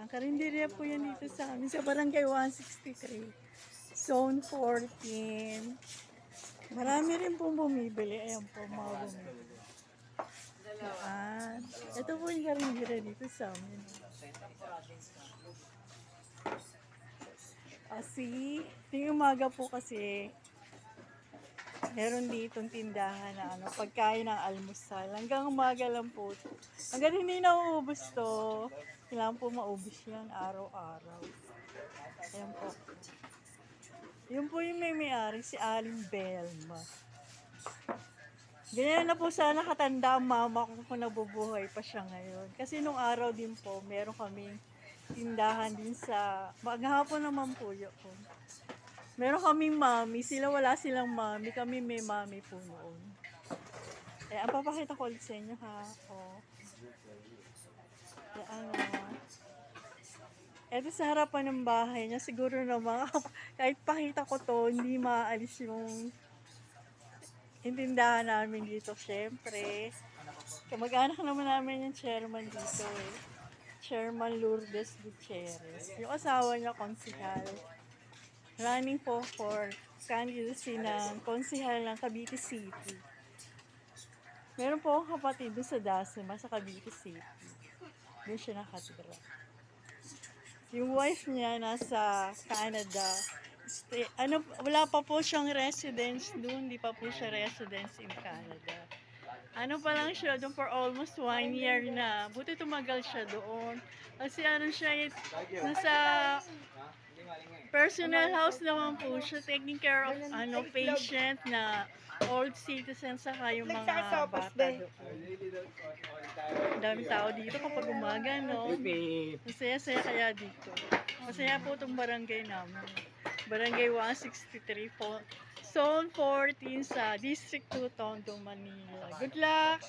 Yan, karinderya po yan dito sa amin, sa barangay 163, zone 14. Marami rin pong bumibili. Ayan po, mga bumibili. Yan. Ito po yung karinderya dito sa amin. Kasi, yung umaga po kasi, meron ditong tindahan na ano, pagkain ng almusal. Hanggang umaga lang po. Hanggang hindi nauubos to, kailangan po maubos yan araw-araw. Ayan po. Yun po yung may may-ari, si Aling Belma. Ganyan na po sana katanda ang mama ko kung nabubuhay pa siya ngayon. Kasi nung araw din po, meron kaming tindahan din sa, maghapon naman po yun. Meron kaming mami, sila wala silang mami, kami may mami po noon. Eh, ang papakita ko ulit sa inyo ha. O. Yan, ano. Ito sa harapan ng bahay niya, siguro naman, kahit pakita ko to, hindi maalis yung intindahan namin dito, syempre. Kamag-anak naman namin yung chairman dito eh. Chairman Lourdes Gutierrez. Yung asawa niya, konsihal. Running po for candidacy ng konsihal ng Cavite City. Meron po akong kapatid doon sa Dasima, sa Cavite City. Doon siya nakatira. Yung wife niya nasa Canada. Stay, ano, wala pa po siyang residence doon. Di pa po siya residence in Canada. Ano pa lang siya doon for almost one year na. Buti tumagal siya doon. Kasi ano siya, nasa personal house naman po siya. Taking care of ano patient na old citizens saka yung mga bata doon. Ang daming tao dito kapag umaga, no? Masaya-saya kaya dito. Masaya po itong barangay namin. Barangay 163 po. Zone 14 sa District 2, Tondo, Manila. Good luck!